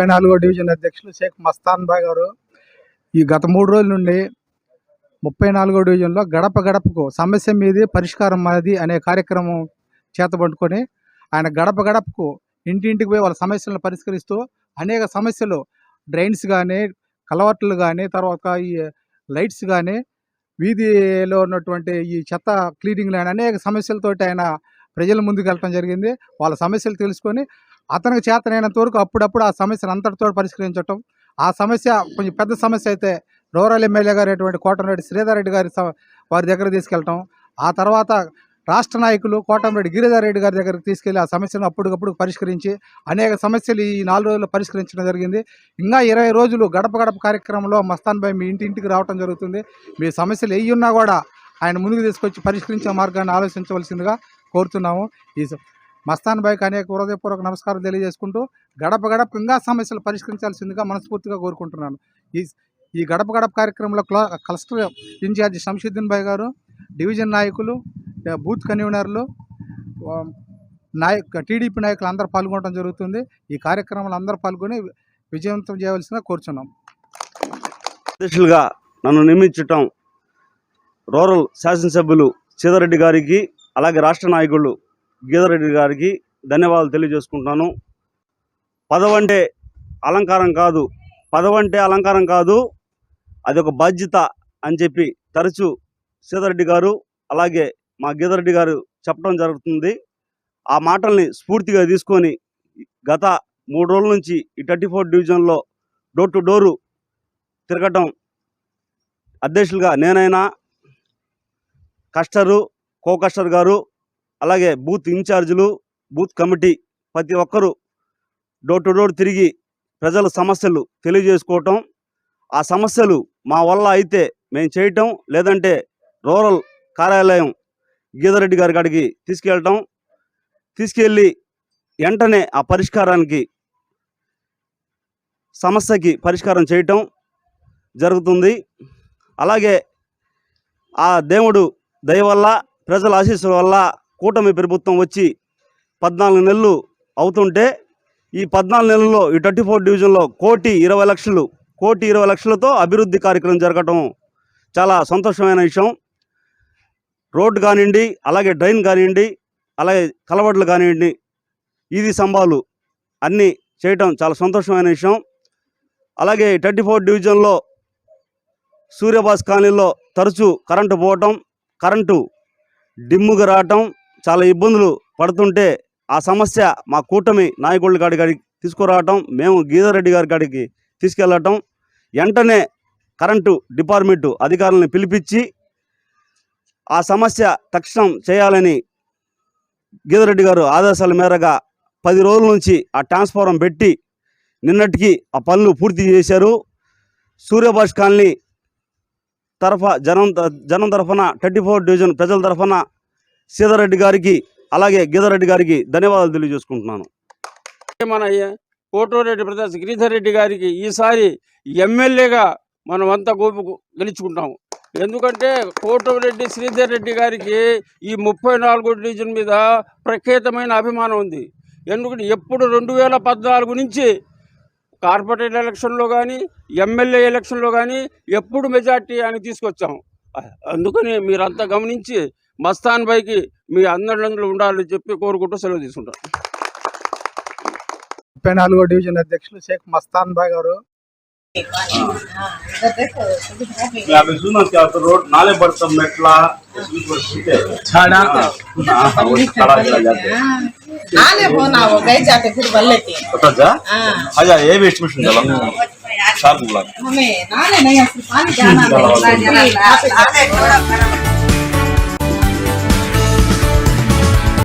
ముప్పై నాలుగో డివిజన్ అధ్యక్షులు షేక్ మస్తాన్ బాయ్ గారు ఈ గత మూడు రోజుల నుండి ముప్పై నాలుగో డివిజన్లో గడప గడపకు సమస్య మీది పరిష్కారం మాది అనే కార్యక్రమం చేతబట్టుకొని ఆయన గడప గడపకు ఇంటింటికి పోయి వాళ్ళ సమస్యలను పరిష్కరిస్తూ అనేక సమస్యలు డ్రైన్స్ కానీ కలవర్ట్లు కానీ తర్వాత ఈ లైట్స్ కానీ వీధిలో ఉన్నటువంటి ఈ చెత్త క్లీనింగ్ కానీ అనేక సమస్యలతోటి ఆయన ప్రజల ముందుకు వెళ్ళటం జరిగింది. వాళ్ళ సమస్యలు తెలుసుకొని అతనికి చేతనైనంత వరకు అప్పుడప్పుడు ఆ సమస్యను అంతటితో పరిష్కరించటం. ఆ సమస్య కొంచెం పెద్ద సమస్య అయితే రూరల్ ఎమ్మెల్యే గారు అటువంటి కోటంరెడ్డి శ్రీధర్ రెడ్డి గారి స- వారి దగ్గర తీసుకెళ్ళటం. ఆ తర్వాత రాష్ట్ర నాయకులు కోటంరెడ్డి గిరిధర్ రెడ్డి గారి దగ్గరికి తీసుకెళ్ళి ఆ సమస్యను అప్పటికప్పుడు పరిష్కరించి అనేక సమస్యలు ఈ నాలుగు రోజుల్లో పరిష్కరించడం జరిగింది. ఇంకా ఇరవై రోజులు గడప గడప కార్యక్రమంలో మస్తాన్ భాయ్ మీ ఇంటింటికి రావడం జరుగుతుంది. మీ సమస్యలు ఏవి ఉన్నా కూడా ఆయన ముందుకు తీసుకొచ్చి పరిష్కరించే మార్గాన్ని ఆలోచించవలసిందిగా కోరుతున్నాము. ఈ స- మస్తాన్ భాయ్కి అనేక హృదయపూర్వక నమస్కారం తెలియజేసుకుంటూ గడప గడప ఇంకా సమస్యలు పరిష్కరించాల్సిందిగా మనస్ఫూర్తిగా కోరుకుంటున్నాను. ఈ ఈ గడప గడప కార్యక్రమంలో క్లస్టర్ ఇన్ఛార్జి శంషుద్దీన్ భాయ్ గారు డివిజన్ నాయకులు బూత్ కన్వీనర్లు నాయక టీడీపీ నాయకులు అందరూ పాల్గొనడం జరుగుతుంది. ఈ కార్యక్రమంలో అందరూ పాల్గొని విజయవంతం చేయవలసిందిగా కోరుచున్నాం. అధ్యక్షులుగా నన్ను నియమించటం రూరల్ శాసనసభ్యులు సీతారెడ్డి గారికి అలాగే రాష్ట్ర నాయకులు గీతారెడ్డి గారికి ధన్యవాదాలు తెలియజేసుకుంటున్నాను. పదవంటే అలంకారం కాదు పదవంటే అలంకారం కాదు అది ఒక బాధ్యత అని చెప్పి తరచూ సీతారెడ్డి గారు అలాగే మా గీతారెడ్డి గారు చెప్పడం జరుగుతుంది. ఆ మాటల్ని స్ఫూర్తిగా తీసుకొని గత మూడు రోజుల నుంచి ఈ థర్టీ ఫోర్ డివిజన్లో డోర్ టు డోరు తిరగటం అధ్యక్షులుగా నేనైనా కస్టరు కో కస్టర్ గారు అలాగే బూత్ ఇన్ఛార్జీలు బూత్ కమిటీ ప్రతి ఒక్కరూ డోర్ టు డోర్ తిరిగి ప్రజల సమస్యలు తెలియజేసుకోవటం. ఆ సమస్యలు మా వల్ల అయితే మేము చేయటం లేదంటే రూరల్ కార్యాలయం గీదరెడ్డి గారి కాడికి తీసుకెళ్ళటం. తీసుకెళ్ళి వెంటనే ఆ పరిష్కారానికి సమస్యకి పరిష్కారం చేయటం జరుగుతుంది. అలాగే ఆ దేవుడు దయ వల్ల ప్రజల ఆశీస్సుల వల్ల కూటమి ప్రభుత్వం వచ్చి పద్నాలుగు నెలలు అవుతుంటే ఈ పద్నాలుగు నెలల్లో ఈ థర్టీ ఫోర్ డివిజన్లో కోటి ఇరవై లక్షలు కోటి ఇరవై లక్షలతో అభివృద్ధి కార్యక్రమం జరగటం చాలా సంతోషమైన విషయం. రోడ్డు కానివ్వండి అలాగే డ్రైన్ కానివ్వండి అలాగే కలవట్లు కానివ్వండి ఇది స్తంభాలు అన్నీ చేయటం చాలా సంతోషమైన విషయం. అలాగే థర్టీ ఫోర్ డివిజన్లో సూర్యబాస్ కాలనీలో తరచూ కరెంటు పోవటం కరెంటు డిమ్ముగా రావటం చాలా ఇబ్బందులు పడుతుంటే ఆ సమస్య మా కూటమి నాయకుల కాడి కాడికి తీసుకురావటం మేము గీతారెడ్డి గారి కాడికి తీసుకెళ్ళటం వెంటనే కరెంటు డిపార్ట్మెంటు అధికారులను పిలిపించి ఆ సమస్య తక్షణం చేయాలని గీతారెడ్డి గారు ఆదేశాల మేరగా పది రోజుల నుంచి ఆ ట్రాన్స్ఫారం పెట్టి నిన్నటికి ఆ పనులు పూర్తి చేశారు. సూర్యభాష్ కాలనీ తరఫ జనం జనం తరఫున థర్టీ ఫోర్ డివిజన్ ప్రజల తరఫున సీతారెడ్డి గారికి అలాగే గీతారెడ్డి గారికి ధన్యవాదాలు తెలియజేసుకుంటున్నాను. మన కోటూరెడ్డి ప్రకాశ్ గిరిధర్ రెడ్డి గారికి ఈసారి ఎమ్మెల్యేగా మనం అంతా గోపు గెలుచుకుంటాము. ఎందుకంటే కోటరెడ్డి శ్రీధర్ రెడ్డి గారికి ఈ ముప్పై నాలుగో డివిజన్ మీద ప్రఖ్యాతమైన అభిమానం ఉంది. ఎందుకంటే ఎప్పుడు రెండు వేల పద్నాలుగు నుంచి కార్పొరేట్ ఎలక్షన్లో కానీ ఎమ్మెల్యే ఎలక్షన్లో కానీ ఎప్పుడు మెజార్టీ అని తీసుకొచ్చాం అందుకని మీరంతా గమనించి మస్తాన్ బైకి మీ అందరిలో ఉండాలని చెప్పి కోరుకుంటూ సెలవు తీసుకుంటాం ముప్పై నాలుగో డివిజన్ అధ్యక్షులు షేక్ మస్తాన్ బాయ్ గారు मैं अभी सुना क्या तो रोड नाले पर सब मेटला छाड़ा वो छाड़ा चला जाते आने बोना वो गए जाते फिर बल्ले थे पता जा हाँ आजा ये भी एस्टिमेशन चला चार बुला हमें नाले नहीं है, सिर्फ पानी जाना है। चलो, आने थोड़ा